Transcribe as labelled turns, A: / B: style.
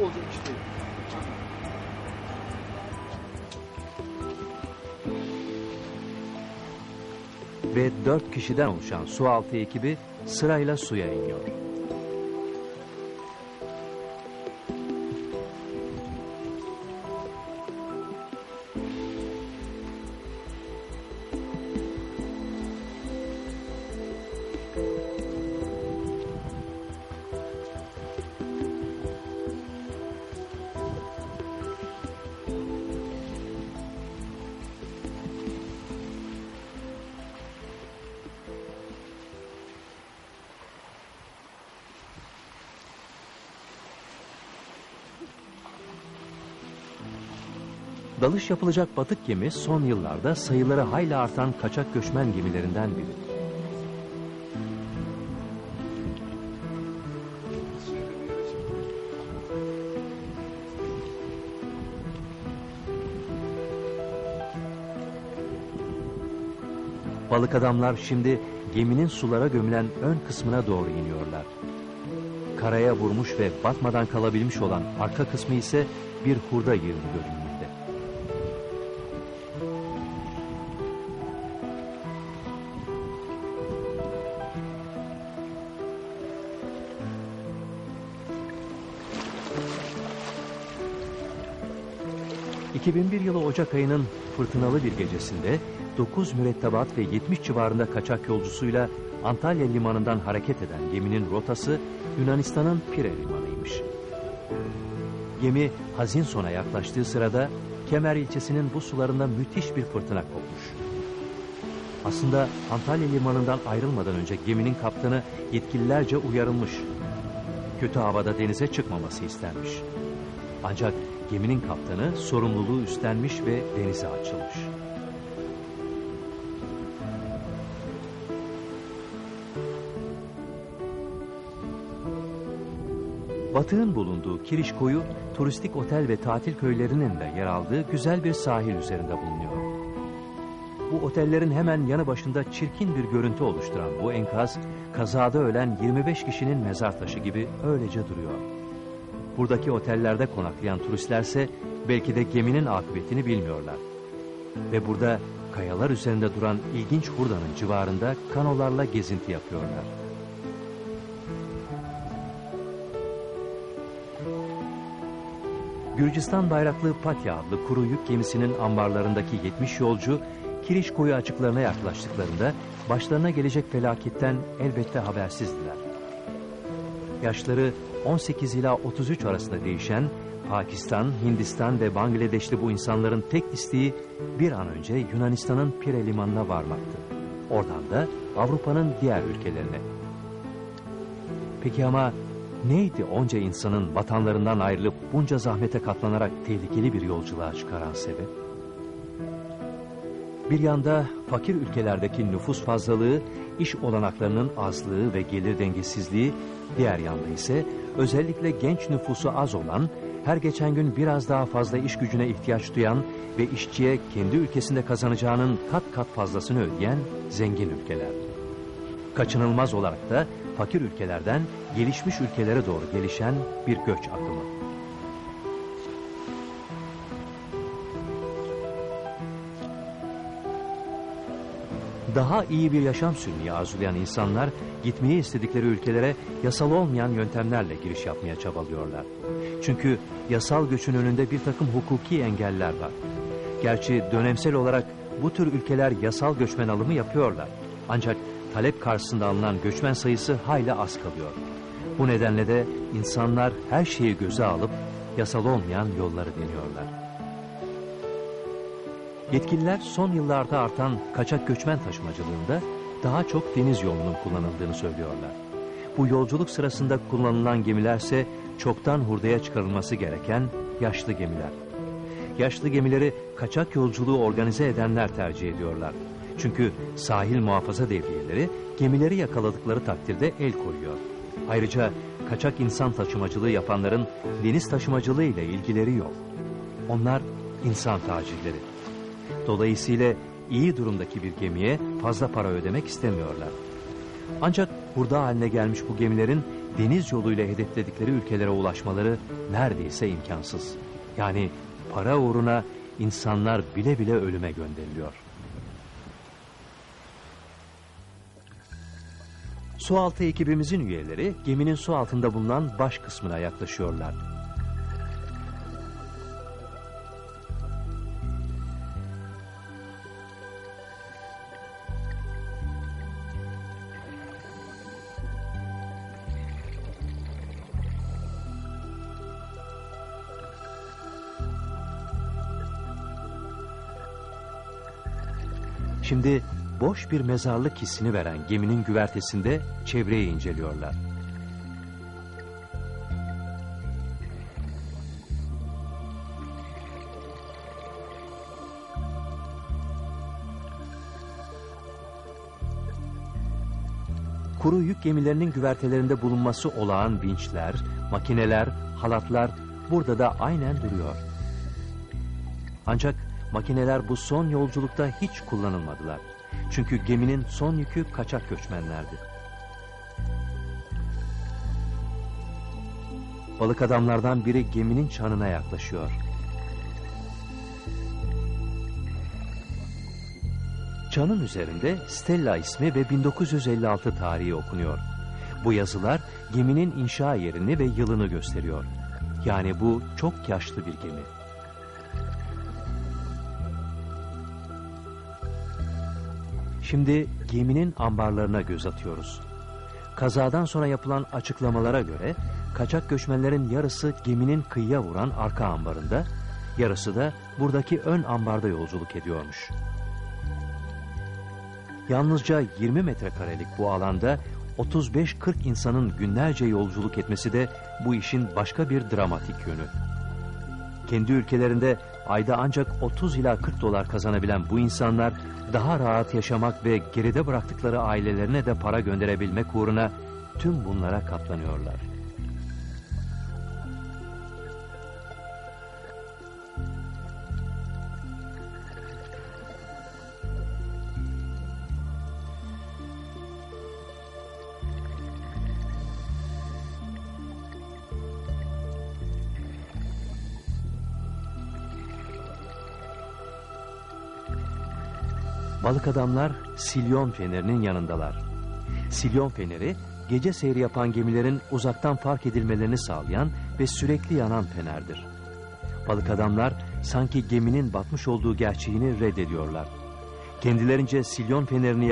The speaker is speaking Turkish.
A: olacak işte.
B: Ve dört kişiden oluşan sualtı ekibi sırayla suya iniyor. Dalış yapılacak batık gemi son yıllarda sayıları hayli artan kaçak göçmen gemilerinden biri. Balık adamlar şimdi geminin sulara gömülen ön kısmına doğru iniyorlar. Karaya vurmuş ve batmadan kalabilmiş olan arka kısmı ise bir hurda yığını görünmekte. ...2001 yılı Ocak ayının fırtınalı bir gecesinde... ...9 mürettebat ve 70 civarında kaçak yolcusuyla... ...Antalya limanından hareket eden geminin rotası... ...Yunanistan'ın Pire limanıymış. Gemi Hazinson'a yaklaştığı sırada... ...Kemer ilçesinin bu sularında müthiş bir fırtına kopmuş. Aslında Antalya limanından ayrılmadan önce geminin kaptanı yetkililerce uyarılmış. Kötü havada denize çıkmaması istenmiş. Ancak geminin kaptanı sorumluluğu üstlenmiş ve denize açılmış. Batığın bulunduğu Kiriş Koyu, turistik otel ve tatil köylerinin de yer aldığı güzel bir sahil üzerinde bulunuyor. Bu otellerin hemen yanı başında çirkin bir görüntü oluşturan bu enkaz, kazada ölen 25 kişinin mezar taşı gibi öylece duruyor. Buradaki otellerde konaklayan turistlerse belki de geminin akıbetini bilmiyorlar. Ve burada kayalar üzerinde duran ilginç hurdanın civarında kanolarla gezinti yapıyorlar. Gürcistan bayraklı Patya adlı kuru yük gemisinin ambarlarındaki 70 yolcu Kiriş koyu açıklarına yaklaştıklarında başlarına gelecek felaketten elbette habersizdiler. Yaşları 18 ila 33 arasında değişen Pakistan, Hindistan ve Bangladeşli bu insanların tek isteği bir an önce Yunanistan'ın Pire limanına varmaktı. Oradan da Avrupa'nın diğer ülkelerine. Peki ama neydi onca insanın vatanlarından ayrılıp bunca zahmete katlanarak tehlikeli bir yolculuğa çıkaran sebep? Bir yanda fakir ülkelerdeki nüfus fazlalığı, iş olanaklarının azlığı ve gelir dengesizliği, diğer yanda ise özellikle genç nüfusu az olan, her geçen gün biraz daha fazla iş gücüne ihtiyaç duyan ve işçiye kendi ülkesinde kazanacağının kat kat fazlasını ödeyen zengin ülkeler. Kaçınılmaz olarak da fakir ülkelerden gelişmiş ülkelere doğru gelişen bir göç akımı. Daha iyi bir yaşam sürmeyi arzulayan insanlar gitmeyi istedikleri ülkelere yasal olmayan yöntemlerle giriş yapmaya çabalıyorlar. Çünkü yasal göçün önünde bir takım hukuki engeller var. Gerçi dönemsel olarak bu tür ülkeler yasal göçmen alımı yapıyorlar. Ancak talep karşısında alınan göçmen sayısı hayli az kalıyor. Bu nedenle de insanlar her şeyi göze alıp yasal olmayan yolları deniyorlar. Yetkililer son yıllarda artan kaçak göçmen taşımacılığında daha çok deniz yolunun kullanıldığını söylüyorlar. Bu yolculuk sırasında kullanılan gemilerse çoktan hurdaya çıkarılması gereken yaşlı gemiler. Yaşlı gemileri kaçak yolculuğu organize edenler tercih ediyorlar. Çünkü sahil muhafaza devriyeleri gemileri yakaladıkları takdirde el koyuyor. Ayrıca kaçak insan taşımacılığı yapanların deniz taşımacılığı ile ilgileri yok. Onlar insan tacirleri. Dolayısıyla iyi durumdaki bir gemiye fazla para ödemek istemiyorlar. Ancak hurda haline gelmiş bu gemilerin deniz yoluyla hedefledikleri ülkelere ulaşmaları neredeyse imkansız. Yani para uğruna insanlar bile bile ölüme gönderiliyor. Sualtı ekibimizin üyeleri geminin su altında bulunan baş kısmına yaklaşıyorlar. Şimdi boş bir mezarlık hissini veren geminin güvertesinde çevreyi inceliyorlar. Kuru yük gemilerinin güvertelerinde bulunması olağan vinçler, makineler, halatlar burada da aynen duruyor. Ancak makineler bu son yolculukta hiç kullanılmadılar. Çünkü geminin son yükü kaçak göçmenlerdi. Balık adamlardan biri geminin çanına yaklaşıyor. Çanın üzerinde Stella ismi ve 1956 tarihi okunuyor. Bu yazılar geminin inşa yerini ve yılını gösteriyor. Yani bu çok yaşlı bir gemi. Şimdi geminin ambarlarına göz atıyoruz. Kazadan sonra yapılan açıklamalara göre kaçak göçmenlerin yarısı geminin kıyıya vuran arka ambarında, yarısı da buradaki ön ambarda yolculuk ediyormuş. Yalnızca 20 metrekarelik bu alanda 35-40 insanın günlerce yolculuk etmesi de bu işin başka bir dramatik yönü. Kendi ülkelerinde ayda ancak 30 ila 40 dolar kazanabilen bu insanlar daha rahat yaşamak ve geride bıraktıkları ailelerine de para gönderebilmek uğruna tüm bunlara katlanıyorlar. Balık adamlar Silyon fenerinin yanındalar. Silyon feneri gece seyri yapan gemilerin uzaktan fark edilmelerini sağlayan ve sürekli yanan fenerdir. Balık adamlar sanki geminin batmış olduğu gerçeğini reddediyorlar. Kendilerince Silyon fenerini